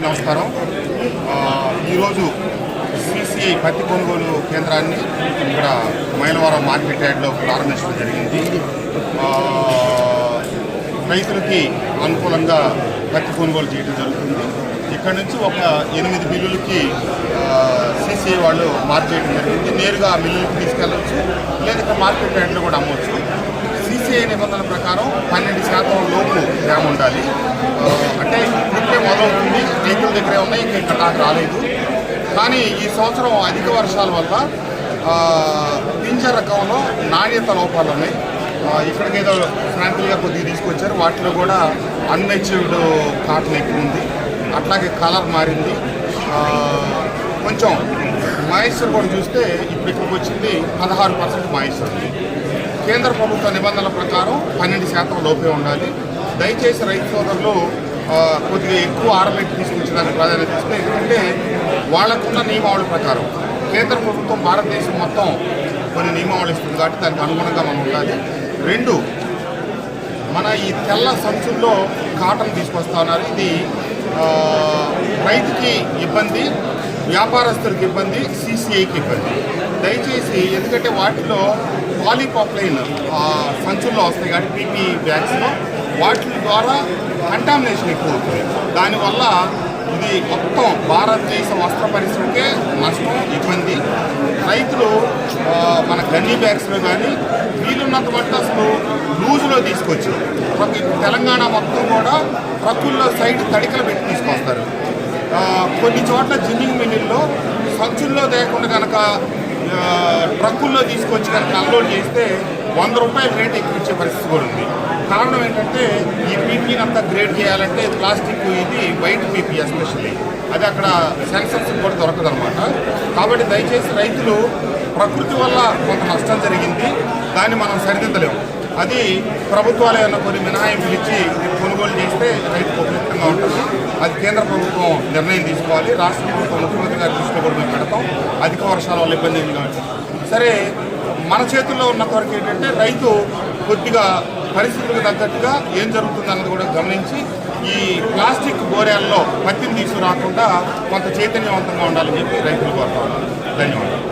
అందరికీ నమస్కారం. ఈరోజు సిసిఐ పత్తి కొనుగోలు కేంద్రాన్ని ఇక్కడ మైలవరం మార్కెట్ యార్డ్లో ప్రారంభించడం జరిగింది. రైతులకి అనుకూలంగా పత్తి కొనుగోలు చేయడం జరుగుతుంది. ఇక్కడ నుంచి ఒక ఎనిమిది మిల్లులకి సిసిఐ వాళ్ళు మార్చేయడం జరిగింది. నేరుగా మిల్లులకి తీసుకెళ్ళవచ్చు లేదా మార్కెట్ యార్డ్లో కూడా అమ్మవచ్చు సిసిఐ నిబంధనల ప్రకారం పన్నెండు శాతం లోపు తేమ ఉండాలి. రైతుల దగ్గరే ఉన్నాయి ఇంకా ఇక్కడ నాకు రాలేదు. కానీ ఈ సంవత్సరం అధిక వర్షాల వల్ల ఆ, పింజ రకంలో నాణ్యత లోపాలు ఉన్నాయి. ఇక్కడికి ఏదో శాంపిల్గా కొద్దిగా తీసుకొచ్చారు. వాటిలో కూడా అన్మెచ్యూర్డ్ కాటన్ ఎక్కువ ఉంది. అట్లాగే కలర్ మారింది. కొంచెం మహేశ్వర్ కూడా చూస్తే ఇప్పుడు ఇక్కడికి వచ్చింది పదహారు పర్సెంట్ మహేశ్వర్ కేంద్ర ప్రభుత్వ నిబంధనల ప్రకారం పన్నెండు శాతం లోపే ఉండాలి. దయచేసి రైతు సోదరులు కొద్దిగా ఎక్కువ ఆరబెట్టి తీసుకొచ్చేదానికి ప్రాధాన్యత ఇస్తే ఎందుకంటే వాళ్ళకున్న నియమావళి ప్రకారం కేంద్ర ప్రభుత్వం భారతదేశం మొత్తం కొన్ని నియమావళి ఇస్తుంది కాబట్టి దానికి అనుగుణంగా మనం ఉండాలి. రెండు మన ఈ తెల్ల సంచుల్లో కాటన్ తీసుకొస్తా ఉన్నారు. ఇది రైతుకి ఇబ్బంది వ్యాపారస్తులకు ఇబ్బంది సీసీఐకి ఇబ్బంది. దయచేసి ఎందుకంటే వాటిలో పాలీపాప్లైన్ సంచుల్లో వస్తాయి కాబట్టి పీపీ బ్యాగ్స్లో వాటి ద్వారా కంటామినేషన్ ఎక్కువ అవుతుంది దానివల్ల ఇది మొత్తం భారతదేశ వస్త్ర పరిశ్రమకే నష్టం ఇబ్బంది. రైతులు మన గన్నీ బ్యాగ్స్లో కానీ వీలున్నంత మట్టు అసలు లూజులో తీసుకొచ్చి ప్రతి తెలంగాణ మొత్తం కూడా ట్రక్కుల్లో సైడ్ తడికలు పెట్టి తీసుకొస్తారు. కొన్ని చోట్ల జిన్నింగ్ మిల్లుల్లో సంచుల్లో లేకుండా కనుక ట్రక్కుల్లో తీసుకొచ్చి కనుక అన్లోడ్ చేస్తే వంద రూపాయలు రేట్ ఎక్కువ ఇచ్చే పరిస్థితి కూడా ఉంది. కారణం ఏంటంటే ఈ పీపీని అంతా గ్రేడ్ చేయాలంటే ప్లాస్టిక్ ఇది వైట్ పీపీ ఎస్పెషల్లీ. అది అక్కడ సెన్సర్స్ కూడా దొరకదనమాట కాబట్టి దయచేసి రైతులు ప్రకృతి వల్ల కొంత నష్టం జరిగింది దాన్ని మనం సరిదిద్దలేము. అది ప్రభుత్వాలు ఏమైనా కొన్ని మినహాయింపులు ఇచ్చి కొనుగోలు చేస్తే రైతు ఉపయుక్తంగా ఉంటుంది అది కేంద్ర ప్రభుత్వం నిర్ణయం తీసుకోవాలి. రాష్ట్ర ప్రభుత్వం ముఖ్యమంత్రి గారి దృష్టిలో కూడా మేము పెడతాం. అధిక వర్షాల వల్ల ఇబ్బంది కాబట్టి సరే మన చేతుల్లో ఉన్నంత వరకు ఏంటంటే రైతు కొద్దిగా పరిస్థితులకు తగ్గట్టుగా ఏం జరుగుతుంది అన్నది కూడా గమనించి ఈ ప్లాస్టిక్ బోరేల్లో పత్తిని తీసుకురాకుండా కొంత చైతన్యవంతంగా ఉండాలని చెప్పి రైతులు కోరుతా ధన్యవాదాలు.